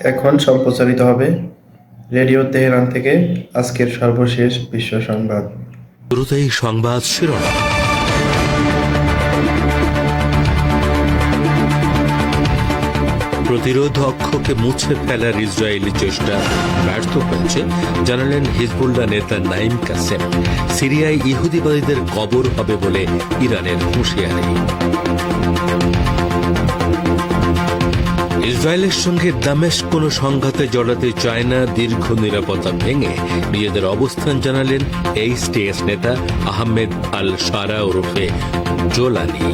এখন সম্প্রচারিত হবে রেডিও তেহরান থেকে আজকের সর্বশেষ বিশ্ব সংবাদ। শুরুতেই সংবাদ শিরোনাম। প্রতিরোধ অক্ষকে মুছে ফেলার ইসরায়েলি চেষ্টা ব্যর্থ হয়েছে, জানালেন হিজবুল্লাহ নেতা নাইম কাসেম। সিরিয়ায় ইহুদিবাদীদের কবর হবে বলে ইরানের হুঁশিয়ারি। ইসরায়েলের সঙ্গে দামেশ কোনো সংঘাতে জড়াতে চায় না, দীর্ঘ নিরাপত্তা ভেঙে। নিজেদের অবস্থান জানালেন এইচটিএস নেতা আহমেদ আল সারা ওরফে জোলানি।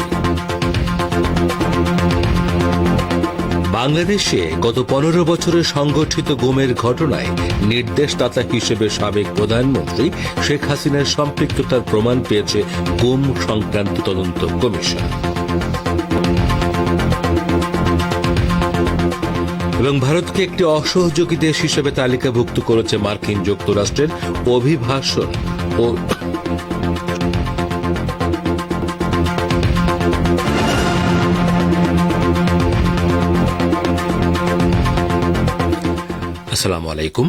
বাংলাদেশে গত পনেরো বছরে সংগঠিত গুমের ঘটনায় নির্দেশদাতা হিসেবে সাবেক প্রধানমন্ত্রী শেখ হাসিনার সম্পৃক্ততার প্রমাণ পেয়েছে গুম সংক্রান্ত তদন্ত কমিশন। এবং ভারতকে একটি অসহযোগী দেশ হিসেবে তালিকাভুক্ত করেছে মার্কিন যুক্তরাষ্ট্রের অভিভাষণ। ও আসসালামু আলাইকুম।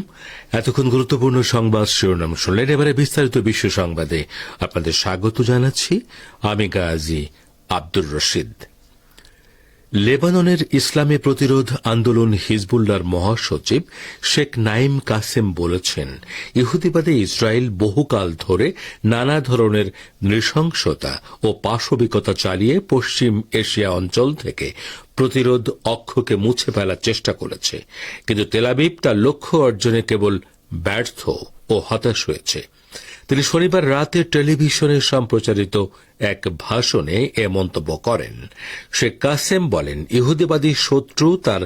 এতক্ষণ গুরুত্বপূর্ণ সংবাদ শিরোনাম শুনলেন। এবারে বিস্তারিত বিশ্ব সংবাদে আপনাদের স্বাগত জানাচ্ছি। আমি গাজী আব্দুর রশিদ। লেবাননের ইসলামী প্রতিরোধ আন্দোলন হিজবুল্লার মহাসচিব শেখ নাইম কাসেম বলেছেন, ইহুদিবাদে ইসরায়েল বহুকাল ধরে নানা ধরনের নৃশংসতা ও পাশবিকতা চালিয়ে পশ্চিম এশিয়া অঞ্চল থেকে প্রতিরোধ অক্ষকে মুছে ফেলার চেষ্টা করেছে। কিন্তু তেলাবিব তার লক্ষ্য অর্জনে কেবল ব্যর্থ ও হতাশ হয়েছে। তিনি শনিবার রাতে টেলিভিশনে সম্প্রচারিত এক ভাষণে এ মন্তব্য করেন। শেখ কাসেম বলেন, ইহুদিবাদী শত্রু তার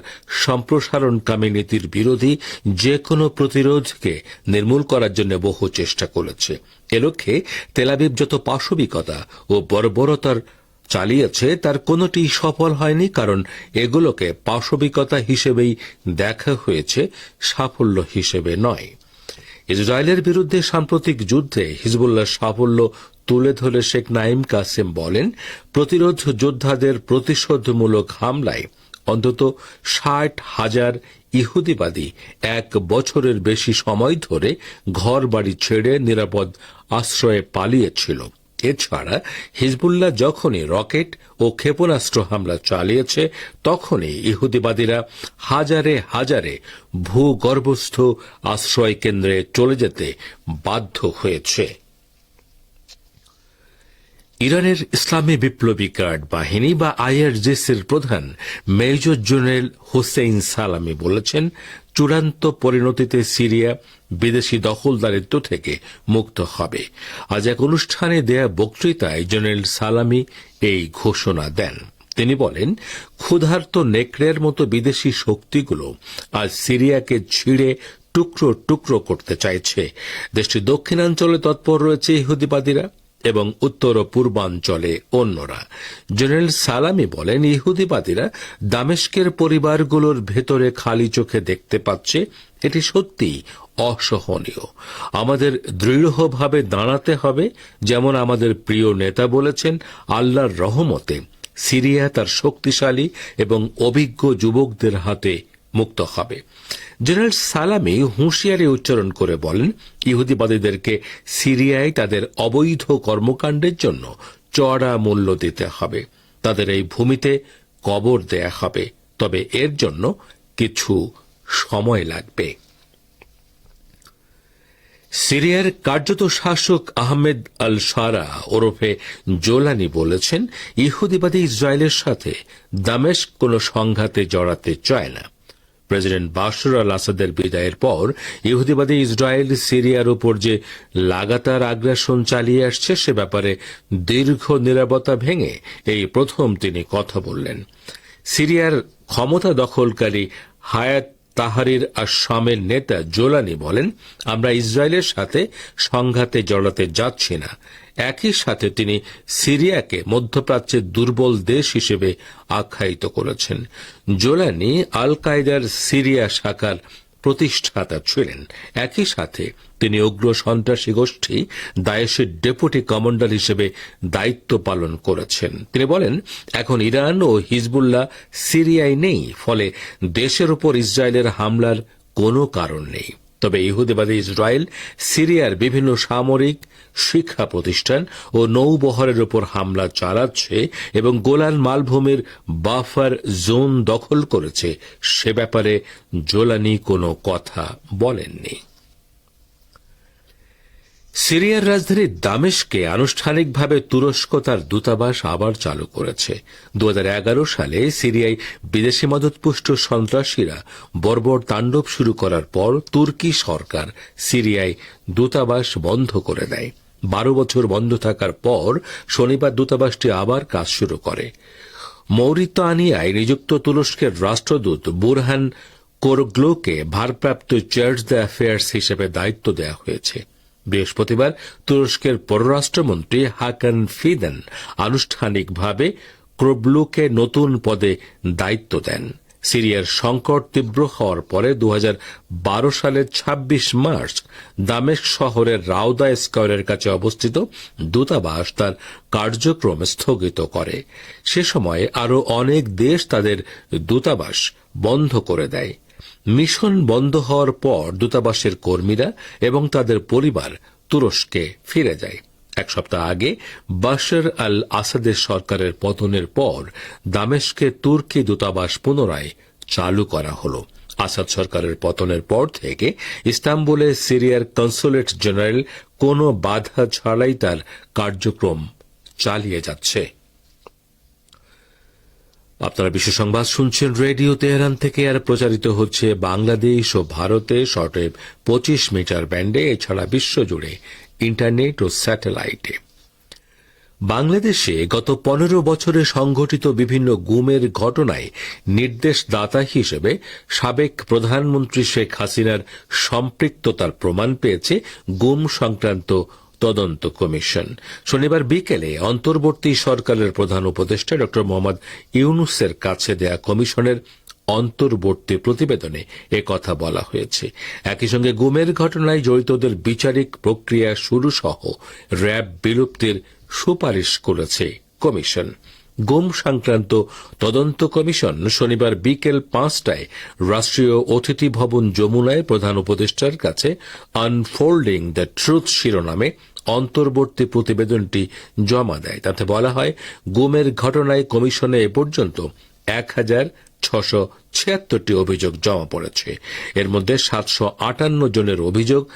সম্প্রসারণকামী নীতির বিরোধী যে কোনো প্রতিরোধকে নির্মূল করার জন্য বহু চেষ্টা করেছে। এ লক্ষ্যে তেলাবিব যত পাশবিকতা ও বর্বরতার চালিয়েছে, তার কোনোটি সফল হয়নি, কারণ এগুলোকে পাশবিকতা হিসেবেই দেখা হয়েছে, সাফল্য হিসেবে নয়। ইসরায়েলের বিরুদ্ধে সাম্প্রতিক যুদ্ধে হিজবুল্লাহ সাফল্য তুলে ধরে শেখ নাইম কাসেম বলেন, প্রতিরোধ যোদ্ধাদের প্রতিশোধমূলক হামলায় অন্তত ষাট হাজার ইহুদিবাদী এক বছরের বেশি সময় ধরে ঘর বাড়ি ছেড়ে নিরাপদ আশ্রয়ে পালিয়েছিল। এছাড়া হিজবুল্লাহ যখনই রকেট ও ক্ষেপণাস্ত্র হামলা চালিয়েছে, তখনই ইহুদিবাদীরা হাজারে হাজারে ভূগর্ভস্থ আশ্রয় কেন্দ্রে চলে যেতে বাধ্য হয়েছে। ইরানের ইসলামী বিপ্লবী গার্ড বাহিনী বা আইআরজিসির প্রধান মেজর জেনারেল হোসেইন সালামি বলেছেন, চূড়ান্ত পরিণতিতে সিরিয়া বিদেশি দখলদারিত্ব থেকে মুক্ত হবে। আজ এক অনুষ্ঠানে দেয়া বক্তৃতায় জেনারেল সালামি এই ঘোষণা দেন। তিনি বলেন, ক্ষুধার্ত নেকড়ের মতো বিদেশি শক্তিগুলো আজ সিরিয়াকে ছিঁড়ে টুকরো টুকরো করতে চাইছে। দেশটির দক্ষিণাঞ্চলে তৎপর রয়েছে ইহুদিবাদীরা এবং উত্তর ও পূর্বাঞ্চলে অন্যরা। জেনারেল সালামি বলেন, ইহুদিবাদীরা দামেস্কের পরিবারগুলোর ভেতরে খালি চোখে দেখতে পাচ্ছে। এটি সত্যি অসহনীয়। আমাদের দৃঢ়ভাবে দাঁড়াতে হবে, যেমন আমাদের প্রিয় নেতা বলেছেন, আল্লাহর রহমতে সিরিয়া তার শক্তিশালী এবং অভিজ্ঞ যুবকদের হাতে মুক্ত হবে। জেনারেল সালামি হুঁশিয়ারি উচ্চারণ করে বলেন, ইহুদিবাদীদেরকে সিরিয়ায় তাদের অবৈধ কর্মকাণ্ডের জন্য চড়া মূল্য দিতে হবে। তাদের এই ভূমিতে কবর দেয়া হবে। তবে এর জন্য কিছু সময় লাগবে। সিরিয়ার কার্যত শাসক আহমেদ আল সারা ওরফে জোলানি বলেছেন, ইহুদিবাদী ইসরায়েলের সাথে দামেশ কোনো সংঘাতে জড়াতে চায় না। প্রেসিডেন্ট বাশর আল আসাদের বিদায়ের পর ইহুদিবাদী ইসরায়েল সিরিয়ার উপর যে লাগাতার আগ্রাসন চালিয়ে আসছে, সে ব্যাপারে দীর্ঘ নিরাপত্তা ভেঙে এই প্রথম তিনি কথা বললেন। সিরিয়ার ক্ষমতা দখলকারী হায়াত তাহারির আসামের নেতা জোলানি বলেন, আমরা ইসরায়েলের সাথে সংঘাতে জড়াতে যাচ্ছি না। একই সাথে তিনি সিরিয়াকে মধ্যপ্রাচ্যের দুর্বল দেশ হিসেবে আখ্যায়িত করেছেন। জোলানি আল কায়দার সিরিয়া শাখার প্রতিষ্ঠাতা ছিলেন। একই সাথে তিনি উগ্র সন্ত্রাসী গোষ্ঠী দায়েশের ডেপুটি কমান্ডার হিসেবে দায়িত্ব পালন করেছেন। তিনি বলেন, এখন ইরান ও হিজবুল্লাহ সিরিয়ায় নেই, ফলে দেশের উপর ইসরায়েলের হামলার কোনো কারণ নেই। তবে ইহুদিবাদী ইসরায়েল, সিরিয়ার বিভিন্ন সামরিক শিক্ষা প্রতিষ্ঠান ও নৌবহরের ওপর হামলা চালাচ্ছে এবং গোলান মালভূমির বাফার জোন দখল করেছে। সে ব্যাপারে জোলানি কোনো কথা বলেননি। সিরিয়ার রাজধানী দামেশকে আনুষ্ঠানিকভাবে তুরস্ক তার দূতাবাস আবার চালু করেছে। দু হাজার এগারো সালে সিরিয়ায় বিদেশি মদতপুষ্ট সন্ত্রাসীরা বর্বর তাণ্ডব শুরু করার পর তুর্কি সরকার সিরিয়ায় দূতাবাস বন্ধ করে দেয়। বারো বছর বন্ধ থাকার পর শনিবার দূতাবাসটি আবার কাজ শুরু করে। মৌরিতানিয়ায় নিযুক্ত তুরস্কের রাষ্ট্রদূত বুরহান কোরগ্লোকে ভারপ্রাপ্ত চার্জ দ্য অ্যাফেয়ার্স হিসেবে দায়িত্ব দেওয়া হয়েছে। বৃহস্পতিবার তুরস্কের পররাষ্ট্রমন্ত্রী হাকান ফিদেন আনুষ্ঠানিকভাবে ক্রোবলুকে নতুন পদে দায়িত্ব দেন। সিরিয়ার সংকট তীব্র হওয়ার পরে দু হাজার বারো সালের ২৬ মার্চ দামেস্ক শহরের রাউদা স্কয়ারের কাছে অবস্থিত দূতাবাস তার কার্যক্রম স্থগিত করে। সে সময় আরও অনেক দেশ তাদের দূতাবাস বন্ধ করে দেয়। মিশন বন্ধ হওয়ার পর দূতাবাসের কর্মীরা এবং তাদের পরিবার তুরস্কে ফিরে যায়। এক সপ্তাহ আগে বাশার আল আসাদের সরকারের পতনের পর দামেশকে তুর্কি দূতাবাস পুনরায় চালু করা হল। আসাদ সরকারের পতনের পর থেকে ইস্তাম্বুলে সিরিয়ার কনসুলেট জেনারেল কোনো বাধা ছাড়াই তার কার্যক্রম চালিয়ে যাচ্ছে। আপনারা বিশ্ব সংবাদ শুনছেন রেডিও তেহরান থেকে, আর প্রচারিত হচ্ছে বাংলাদেশ ও ভারতে শর্টওয়েভ পঁচিশ মিটার ব্যান্ডে, এছাড়া বিশ্বজুড়ে ইন্টারনেট ও স্যাটেলাইটে। বাংলাদেশে গত পনেরো বছরে সংঘটিত বিভিন্ন গুমের ঘটনায় নির্দেশদাতা হিসেবে সাবেক প্রধানমন্ত্রী শেখ হাসিনার সম্পৃক্ততার প্রমাণ পেয়েছে গুম সংক্রান্ত তদন্ত কমিশন। শনিবার বিকেলে অন্তর্বর্তী সরকারের প্রধান উপদেষ্টা ড. মোহাম্মদ ইউনুসের কাছে দেয়া কমিশনের অন্তর্বর্তী প্রতিবেদনে কথা বলা হয়েছে। একই সঙ্গে গুমের ঘটনায় জড়িতদের বিচারিক প্রক্রিয়া শুরু সহ র্যাব বিলুপ্তির সুপারিশ করেছে কমিশন। গুম সংক্রান্ত তদন্ত কমিশন শনিবার বিকেল পাঁচটায় রাষ্ট্রীয় অতিথি ভবন যমুনায় প্রধান উপদেষ্টার কাছে আনফোল্ডিং দ্য ট্রুথ শিরোনামে অন্তর্বর্তী প্রতিবেদনটি জমা দেয়। তাতে বলা হয়, গুমের ঘটনায় কমিশনে এ পর্যন্ত এক হাজার ছশো ছিয়াত্তরটি অভিযোগ জমা পড়েছে। এর মধ্যে সাতশো আটান্ন জনের অভিযোগ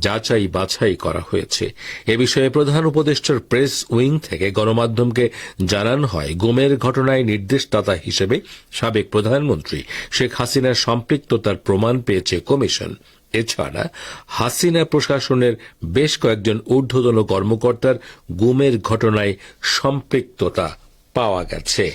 যাচাই বাছাই করা হয়েছে। এ বিষয়ে প্রধান উপদেষ্টার প্রেস উইং থেকে গণমাধ্যমকে জানানো হয়, গুমের ঘটনায় নির্দেশদাতা হিসেবে সাবেক প্রধানমন্ত্রী শেখ হাসিনার সম্পৃক্ততার প্রমাণ পেয়েছে কমিশন। এছাড়া হাসিনা প্রশাসনের বেশ কয়েকজন ঊর্ধ্বতন কর্মকর্তার গুমের ঘটনায় সম্পৃক্ততা পাওয়া গেছে।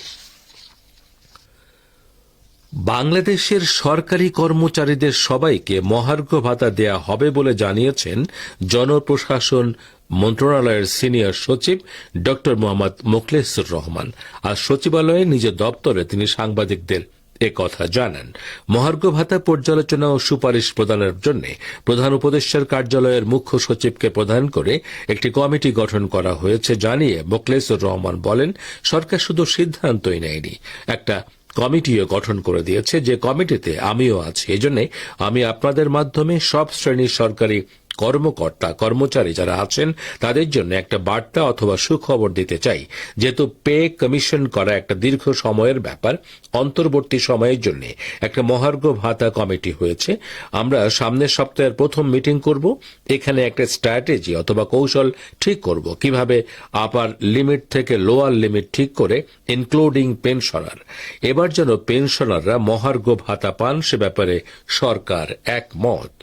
বাংলাদেশের সরকারি কর্মচারীদের সবাইকে মহার্ঘ ভাতা দেয়া হবে বলে জানিয়েছেন জনপ্রশাসন মন্ত্রণালয়ের সিনিয়র সচিব ড মোহাম্মদ মোখলেসুর রহমান। আর সচিবালয়ে নিজের দপ্তরে তিনি সাংবাদিকদের কথা জানান। মহার্ঘ ভাতা পর্যালোচনা ও সুপারিশ প্রদানের জন্য প্রধান উপদেষ্টার কার্যালয়ের মুখ্য সচিবকে প্রদান করে একটি কমিটি গঠন করা হয়েছে জানিয়ে মোখলেসুর রহমান বলেন, সরকার শুধু সিদ্ধান্তই নেয়নি, একটা কমিটিও গঠন করে দিয়েছে। যে কমিটিতে আমিও আছি, এজন্য আমি আপনাদের মাধ্যমে সব শ্রেণির সরকারি কর্মকর্তা, কর্মচারী যারা আছেন, তাদের জন্য একটা বার্তা অথবা সুখবর দিতে চাই। যেহেতু পে কমিশন করা একটা দীর্ঘ সময়ের ব্যাপার, অন্তর্বর্তী সময়ের জন্য একটা মহার্ঘ ভাতা কমিটি হয়েছে। আমরা সামনের সপ্তাহের প্রথম মিটিং করব। এখানে একটা স্ট্র্যাটেজি অথবা কৌশল ঠিক করব। কীভাবে আপার লিমিট থেকে লোয়ার লিমিট ঠিক করে ইনক্লুডিং পেনশনার। এবার যেন পেনশনাররা মহার্ঘ ভাতা পান, সে ব্যাপারে সরকার একমত।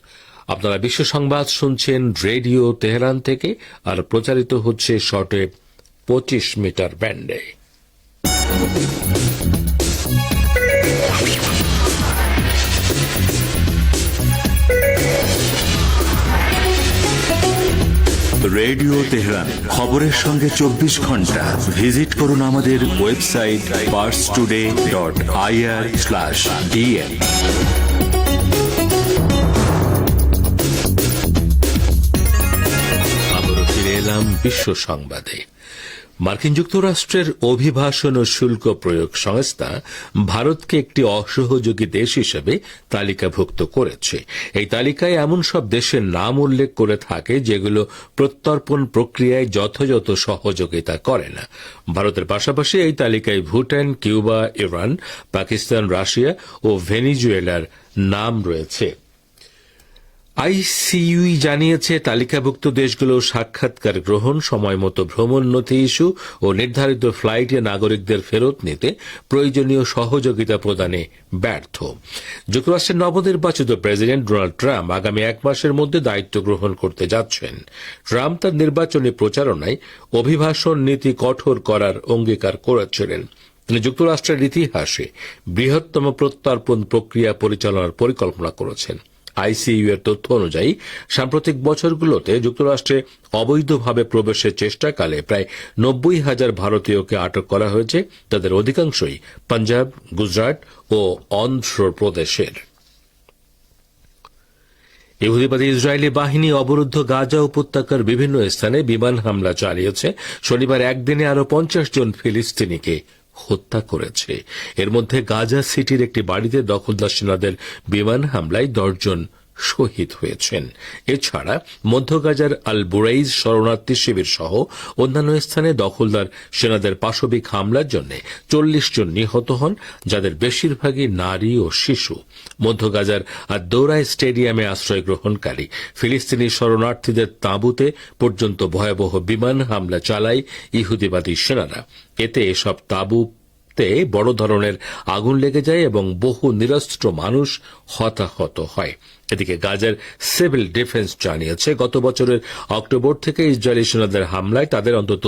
আপনারা বিশ্ব সংবাদ শুনছেন রেডিও তেহরান থেকে, আর প্রচারিত হচ্ছে শর্টে পঁচিশ মিটার ব্যান্ডে। রেডিও তেহরান, খবরের সঙ্গে চব্বিশ ঘণ্টা। ভিজিট করুন আমাদের website Pars today dot IR slash DN বিশ্ব সংবাদে। মার্কিন যুক্তরাষ্ট্রের অভিবাসন ও শুল্ক প্রয়োগ সংস্থা ভারতকে একটি অসহযোগী দেশ হিসেবে তালিকাভুক্ত করেছে। এই তালিকায় এমন সব দেশের নাম উল্লেখ করে থাকে যেগুলো প্রত্যর্পণ প্রক্রিয়ায় যথাযথ সহযোগিতা করে না। ভারতের পাশাপাশি এই তালিকায় Bhutan, Cuba, Iran, Pakistan, Russia ও ভেনিজুয়েলার নাম রয়েছে। আইসিইউই জানিয়েছে, তালিকাভুক্ত দেশগুলো সাক্ষাৎকার গ্রহণ সময়মতো ভ্রমণ নথি ইস্যু ও নির্ধারিত ফ্লাইটে নাগরিকদের ফেরত নিতে প্রয়োজনীয় সহযোগিতা প্রদানে ব্যর্থ। যুক্তরাষ্ট্রের নবনির্বাচিত প্রেসিডেন্ট ডোনাল্ড ট্রাম্প আগামী এক মাসের মধ্যে দায়িত্ব গ্রহণ করতে যাচ্ছেন। ট্রাম্প তার নির্বাচনী প্রচারণায় অভিবাসন নীতি কঠোর করার অঙ্গীকার করেছিলেন। তিনি যুক্তরাষ্ট্রের ইতিহাসে বৃহত্তম প্রত্যর্পণ প্রক্রিয়া পরিচালনার পরিকল্পনা করেছেন। আইসিইউ এর তথ্য অনুযায়ী, সাম্প্রতিক বছরগুলোতে যুক্তরাষ্ট্রে অবৈধভাবে প্রবেশের চেষ্টাকালে প্রায় নব্বই হাজার ভারতীয়কে আটক করা হয়েছে। তাদের অধিকাংশই পাঞ্জাব, গুজরাট ও অন্ধ্রপ্রদেশের ইহুদিবাদী ইসরায়েলি বাহিনী অবরুদ্ধ গাজা উপত্যকার বিভিন্ন স্থানে বিমান হামলা চালিয়েছে। শনিবার একদিনে আরও পঞ্চাশ জন ফিলিস্তিনিকে হত্যা করেছে। এর মধ্যে গাজা সিটির একটি বাড়িতে দখলদার সেনাদের বিমান হামলায় দশজন শহীদ হয়েছেন। এছাড়া মধ্য গাজার আল বুরাইজ শরণার্থী শিবির সহ অন্যান্য স্থানে দখলদার সেনাদের পাশবিক হামলার জন্য চল্লিশ জন নিহত হন, যাদের বেশিরভাগই নারী ও শিশু। মধ্য গাজার আর দৌড়াই স্টেডিয়ামে আশ্রয় গ্রহণকারী ফিলিস্তিনি শরণার্থীদের তাঁবুতে পর্যন্ত ভয়াবহ বিমান হামলা চালায় ইহুদিবাদী সেনারা। এতে এসব তাঁবু তে বড় ধরনের আগুন লেগে যায় এবং বহু নিরস্ত্র মানুষ হতাহত হয়। এদিকে গাজার সিভিল ডিফেন্স জানিয়েছে, গত বছরের অক্টোবর থেকে ইসরায়েলি সেনাদের হামলায় তাদের অন্তত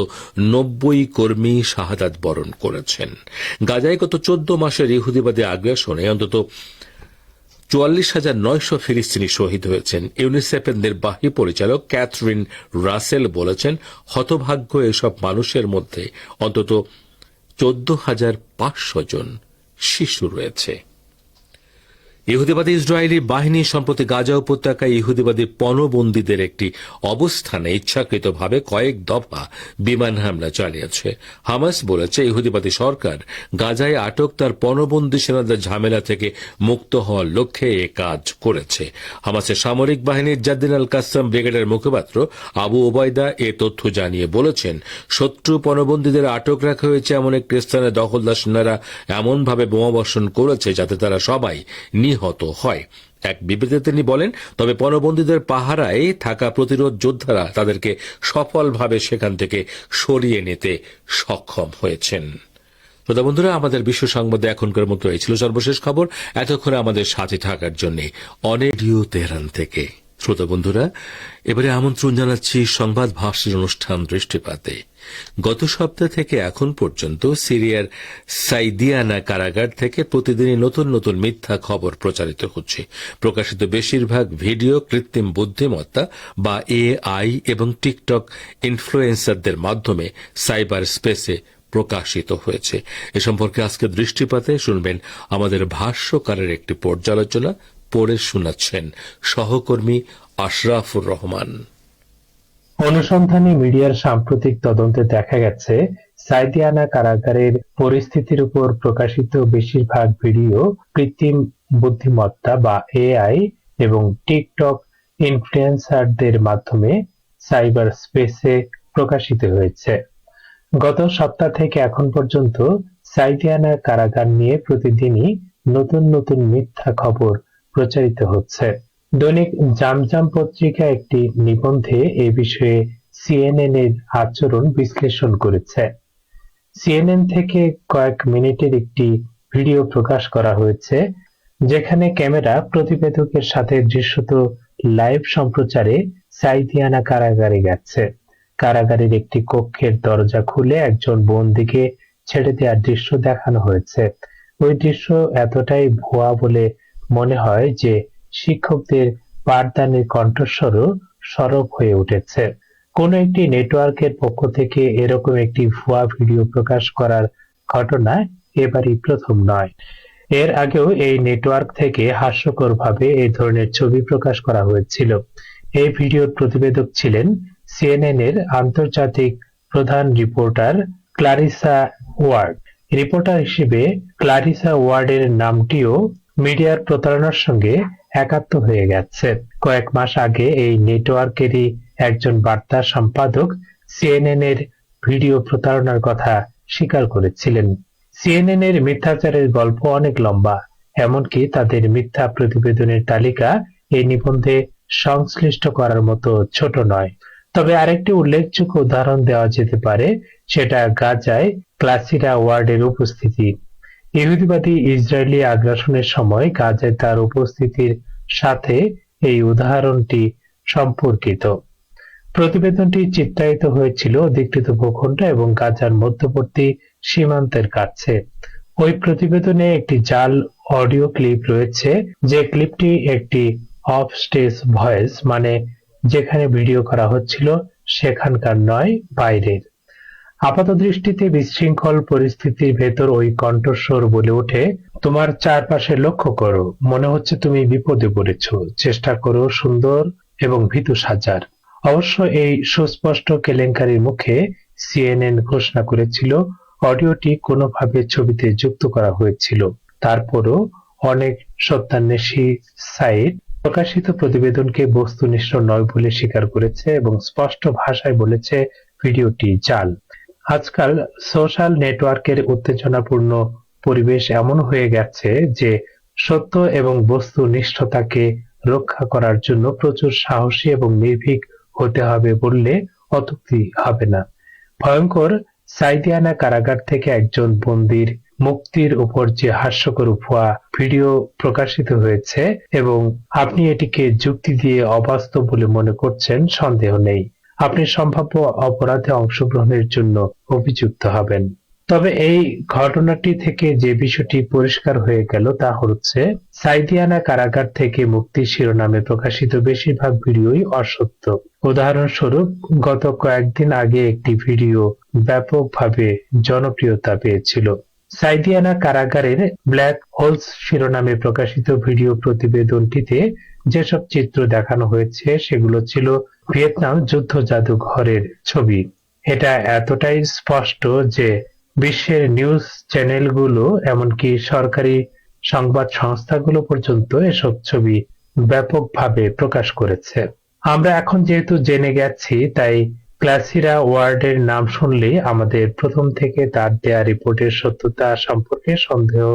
নব্বই কর্মী শাহাদাত বরণ করেছেন। গাজায় গত চোদ্দ মাসের ইহুদিবাদী আগ্রাসনে অন্তত চুয়াল্লিশ হাজার নয়শো ফিলিস্তিনি শহীদ হয়েছেন। ইউনিসেফের নির্বাহী পরিচালক ক্যাথরিন রাসেল বলেছেন, হতভাগ্য এসব মানুষের মধ্যে অন্তত চোদ্দ হাজার পাঁচশো জন শিশু রয়েছে। ইহুদিবাদী ইসরায়েলি বাহিনী সম্প্রতি গাজা উপত্যকায় ইহুদিবাদী পণবন্দীদের একটি অবস্থানে ইচ্ছাকৃতভাবে কয়েক দফা বিমান হামলা চালিয়েছে। হামাস বলেছে, ইহুদিবাদী সরকার গাজায় আটক তার পণবন্দী সেনাদের ঝামেলা থেকে মুক্ত হওয়ার লক্ষ্যে এ কাজ করেছে। হামাসের সামরিক বাহিনীর জাদ্দিন আল কাসসাম ব্রিগেডের মুখপাত্র আবু ওবায়দা এ তথ্য জানিয়ে বলেছেন, শত্রু পণবন্দীদের আটক রাখা হয়েছে এমন একটি স্থানে দখলদার সেনারা এমনভাবে বোমাবর্ষণ করেছে যাতে তারা সবাই নিহত হয়। এক বিবৃতিতে তিনি বলেন, তবে পণবন্দীদের পাহারায় থাকা প্রতিরোধ যোদ্ধারা তাদেরকে সফলভাবে সেখান থেকে সরিয়ে নিতে সক্ষম হয়েছেন। শ্রোতা বন্ধুরা, আমাদের বিশ্ব সংবাদে এখনকার মতো এই ছিল সর্বশেষ খবর। এতক্ষণে আমাদের সাথে থাকার জন্য অনেডিও তেহরান থেকে শ্রোতা বন্ধুরা, এবারে আমন্ত্রণ জানাচ্ছি সংবাদ ভাষের অনুষ্ঠান দৃষ্টিপাতে। গত সপ্তাহ থেকে এখন পর্যন্ত সিরিয়ার সাইদিয়ানা কারাগার থেকে প্রতিদিনই নতুন নতুন মিথ্যা খবর প্রচারিত হচ্ছে। প্রকাশিত বেশিরভাগ ভিডিও কৃত্রিম বুদ্ধিমত্তা বা এআই এবং টিকটক ইনফ্লুয়েন্সারদের মাধ্যমে সাইবার স্পেসে প্রকাশিত হয়েছে। এ সম্পর্কে আজকে দৃষ্টিপাতে শুনবেন আমাদের ভাষ্যকারের একটি পর্যালোচনা পড়ে শোনাচ্ছেন সহকর্মী আশরাফুর রহমান। অনুসন্ধানী মিডিয়ার সাম্প্রতিক তদন্তে দেখা গেছে, সাইদিয়ানা কারাগারের পরিস্থিতির উপর প্রকাশিত বেশিরভাগ ভিডিও কৃত্রিম বুদ্ধিমত্তা বা এআই এবং টিকটক ইনফ্লুয়েন্সারদের মাধ্যমে সাইবার স্পেসে প্রকাশিত হয়েছে। গত সপ্তাহ থেকে এখন পর্যন্ত সাইদিয়ানা কারাগার নিয়ে প্রতিদিনই নতুন নতুন মিথ্যা খবর প্রচারিত হচ্ছে। দৈনিক জামজাম পত্রিকা একটি নিবন্ধে এ বিষয়ে সিএনএন এর আচরণ বিশ্লেষণ করেছে। সিএনএন থেকে কয়েক মিনিটের একটি ভিডিও প্রকাশ করা হয়েছে, যেখানে ক্যামেরা প্রতিবেদকের সাথে দৃশ্যত লাইভ সম্প্রচারে সাইদিয়ানা কারাগারে গেছে। কারাগারের একটি কক্ষের দরজা খুলে একজন বন্দীকে ছেড়ে দেওয়ার দৃশ্য দেখানো হয়েছে। ওই দৃশ্য এতটাই ভুয়া বলে মনে হয় যে শিক্ষকদের পাঠদানের কণ্ঠস্বরও সরব হয়ে উঠেছে। কোন একটি নেটওয়ার্কের পক্ষ থেকে এরকম একটি ভুয়া ভিডিও প্রকাশ করার ঘটনা এবারই প্রথম নয়। এর আগেও এই নেটওয়ার্ক থেকে হাস্যকরভাবে এই ধরনের ছবি প্রকাশ করা হয়েছিল। এই ভিডিওর প্রতিবেদক ছিলেন সিএনএন এর আন্তর্জাতিক প্রধান রিপোর্টার ক্লারিসা ওয়ার্ড। রিপোর্টার হিসেবে ক্লারিসা ওয়ার্ডের নামটিও মিডিয়ার প্রতারণার সঙ্গে একাত্ম হয়ে গেছে। কয়েক মাস আগে এই নেটওয়ার্কেরই একজন বার্তা সম্পাদক সিএনএন এর ভিডিও প্রতারণার কথা স্বীকার করেছিলেন। সিএনএন এর মিথ্যাচারের গল্প অনেক লম্বা, এমনকি তাদের মিথ্যা প্রতিবেদনের তালিকা এই নিবন্ধে সংশ্লিষ্ট করার মতো ছোট নয়। তবে আরেকটি উল্লেখযোগ্য উদাহরণ দেওয়া যেতে পারে, সেটা গাজায় ক্লাসিরা ওয়ার্ডের উপস্থিতি। ইহুদিবাদী ইসরায়েলি আগ্রাসনের সময় গাজায় তার উপস্থিতির সাথে এই উদাহরণটি সম্পর্কিত। প্রতিবেদনটি চিত্রায়িত হয়েছিল অধিকৃত ভূখণ্ড এবং গাজার মধ্যবর্তী সীমান্তের কাছে। ওই প্রতিবেদনে একটি জাল অডিও ক্লিপ রয়েছে, যে ক্লিপটি একটি অফ স্টেজ ভয়েস মানে যেখানে ভিডিও করা হচ্ছিল সেখানকার নয়, বাইরের। আপাত দৃষ্টিতে বিশৃঙ্খল পরিস্থিতির ভেতর ওই কণ্ঠস্বর বলে ওঠে, তোমার চারপাশে লক্ষ্য করো, মনে হচ্ছে তুমি বিপদে পড়েছ। চেষ্টা করো সুন্দর এবং ভীতু সাজার। অবশ্য এই সুস্পষ্ট কেলেঙ্কারির মুখে সিএনএন ঘোষণা করেছিল, অডিওটি কোনোভাবে ছবিতে যুক্ত করা হয়েছিল। তারপরও অনেক সত্যান্বেষী সাইট প্রকাশিত প্রতিবেদনকে বস্তুনিষ্ঠ নয় বলে স্বীকার করেছে এবং স্পষ্ট ভাষায় বলেছে, ভিডিওটি জাল। আজকাল সোশ্যাল নেটওয়ার্কের উত্তেজনাপূর্ণ পরিবেশ এমন হয়ে গেছে যে সত্য এবং বস্তুনিষ্ঠতাকে রক্ষা করার জন্য প্রচুর সাহসী এবং নির্ভীক হতে হবে বললে অত্যুক্তি হবে না। ভয়ঙ্কর সাইদিয়ানা কারাগার থেকে একজন বন্দির মুক্তির উপর যে হাস্যকর উপহার ভিডিও প্রকাশিত হয়েছে এবং আপনি এটিকে যুক্তি দিয়ে অবাস্তব বলে মনে করছেন সন্দেহ নেই। আপনি সম্ভাব্য অপরাধে অংশগ্রহণের জন্য অভিযুক্ত হবেন। তবে এই ঘটনাটি থেকে যে বিষয়টি পরিষ্কার হয়ে গেল তা হচ্ছে, সাইদিয়ানা কারাগার থেকে মুক্তি শিরোনামে প্রকাশিত বেশিরভাগ ভিডিওই অসত্য। উদাহরণস্বরূপ, গত কয়েকদিন আগে একটি ভিডিও ব্যাপকভাবে জনপ্রিয়তা পেয়েছিল। সাইদিয়ানা কারাগারের ব্ল্যাক হোলস শিরোনামে প্রকাশিত ভিডিও প্রতিবেদনটিতে যেসব চিত্র দেখানো হয়েছে সেগুলো ছিল ভিয়েতনাম যুদ্ধ জাদুঘরের ছবি। এটা এতটাই স্পষ্ট যে বিশ্বের নিউজ চ্যানেলগুলো, এমনকি সরকারি সংবাদ সংস্থাগুলো পর্যন্ত এসব ছবি ব্যাপকভাবে প্রকাশ করেছে। আমরা এখন যেহেতু জেনে গেছি, তাই ক্লাসিরা ওয়ার্ডের নাম শুনলে আমাদের প্রথম থেকে তার দেয়া রিপোর্টের সত্যতা সম্পর্কে সন্দেহ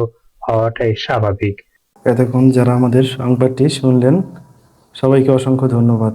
হওয়াটাই স্বাভাবিক। এতক্ষণ যারা আমাদের সংবাদটি শুনলেন, সবাইকে অসংখ্য ধন্যবাদ।